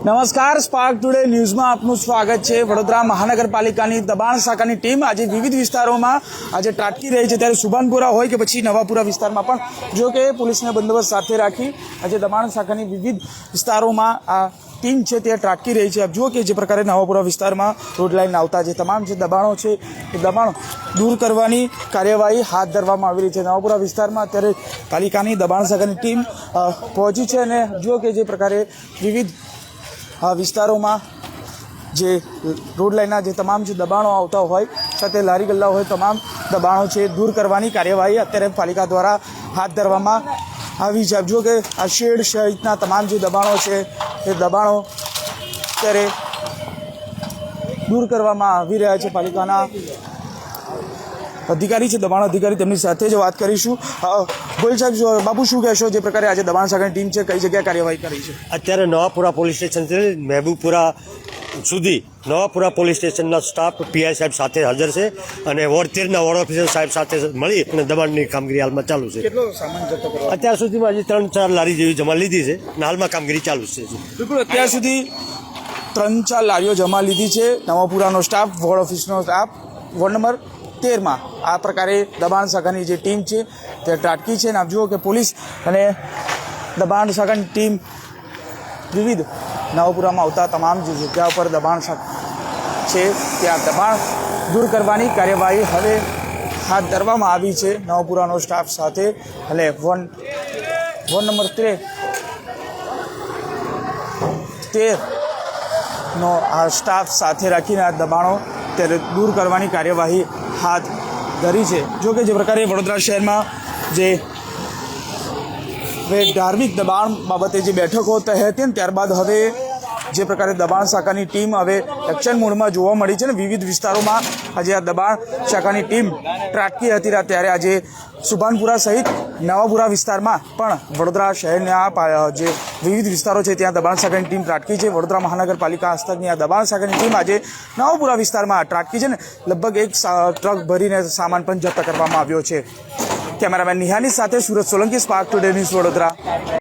નમસ્કાર spark today ન્યૂઝમાં આપનું સ્વાગત છે. વડોદરા મહાનગરપાલિકાની દબાણ શાખાની ટીમ આજે વિવિધ વિસ્તારોમાં આજે ત્રાટકી રહી છે. ત્યારે સુભાનપુરા હોય કે પછી નવાપુરા વિસ્તારમાં પણ જો કે પોલીસને બંદોબસ્ત સાથે રાખી આજે દબાણ શાખાની વિવિધ વિસ્તારોમાં આ ટીમ છે તે ત્રાટકી રહી છે. આપ જુઓ કે જે પ્રકારે નવાપુરા વિસ્તારમાં રોડ લાઇન આવતા જે તમામ જે દબાણો છે, એ દબાણ દૂર કરવાની કાર્યવાહી હાથ ધરવામાં આવી રહી છે. નવાપુરા વિસ્તારમાં અત્યારે પાલિકાની દબાણ શાખાની ટીમ પહોંચી છે અને જુઓ કે જે પ્રકારે વિવિધ આ વિસ્તારોમાં જે રોડ લાઇનના જે તમામ જે દબાણો આવતા હોય, સાથે લારી ગલ્લા હોય, તમામ દબાણો છે દૂર કરવાની કાર્યવાહી અત્યારે પાલિકા દ્વારા હાથ ધરવામાં આવી છે. જો કે આ શેડ સહિતના તમામ જે દબાણો છે, એ દબાણો અત્યારે દૂર કરવામાં આવી રહ્યા છે પાલિકાના અધિકારી છે દબાણ અધિકારી તેમની સાથે જ વાત કરીશું. ગોયલ સાહેબ બાબુ શું કહેશો જે પ્રકારે આજે દબાણ શાખાની ટીમ છે કઈ જગ્યાએ કાર્યવાહી કરી છે? અત્યારે નવાપુરા પોલીસ સ્ટેશન છે મહેબુપુરા સુધી નવાપુરા પોલીસ સ્ટેશનના સ્ટાફ પીઆઈ સાહેબ સાથે હાજર છે અને વોર્ડ તેરના વોર્ડ ઓફિસર સાહેબ સાથે મળી અને દબાણની કામગીરી હાલમાં ચાલુ છે. અત્યાર સુધીમાં હજી ત્રણ ચાર લારી જેવી જમા લીધી છે અને હાલમાં કામગીરી ચાલુ છે બિલકુલ અત્યાર સુધી ત્રણ ચાર લારીઓ જમા લીધી છે નવાપુરાનો સ્ટાફ વોર્ડ ઓફિસનો સ્ટાફ. Ward number? તેરમાં આ પ્રકારે દબાણ શાખાની જે ટીમ છે તે ત્રાટકી છે અને આપ જુઓ કે પોલીસ અને દબાણ શાખાની ટીમ વિવિધ નવપુરામાં આવતા તમામ જે જગ્યા પર દબાણ છે ત્યાં દબાણ દૂર કરવાની કાર્યવાહી હવે હાથ ધરવામાં આવી છે. નવપુરાનો સ્ટાફ સાથે અને વન વન નંબર ત્રે તેર નો આ સ્ટાફ સાથે રાખીને આ દબાણો ત્યારે દૂર કરવાની કાર્યવાહી હાથ ધરી છે. જો કે જે પ્રકારે વડોદરા શહેરમાં જે હવે ધાર્મિક દબાણ બાબતે જે બેઠકો થઈ હતી ને ત્યારબાદ હવે જે પ્રકારે દબાણ શાખાની ટીમ હવે એક્શન મોડમાં જોવા મળી છે ને વિવિધ વિસ્તારોમાં આજે આ દબાણ શાખાની ટીમ ત્રાટકી હતી. ત્યારે આજે સુભાનપુરા સહિત નવાપુરા વિસ્તારમાં પણ વડોદરા શહેરના જે વિવિધ વિસ્તારો છે, ત્યાં દબાણ શાખાની ટીમ ત્રાટકી છે. વડોદરા મહાનગરપાલિકા હસ્તકની આ દબાણ શાખાની ટીમ આજે નવાપુરા વિસ્તારમાં ત્રાટકી છે ને લગભગ એક ટ્રક ભરીને સામાન પણ જપ્ત કરવામાં આવ્યો છે. કેમેરામેન નિહાની સાથે Surat Solanki spark today news Vadodara.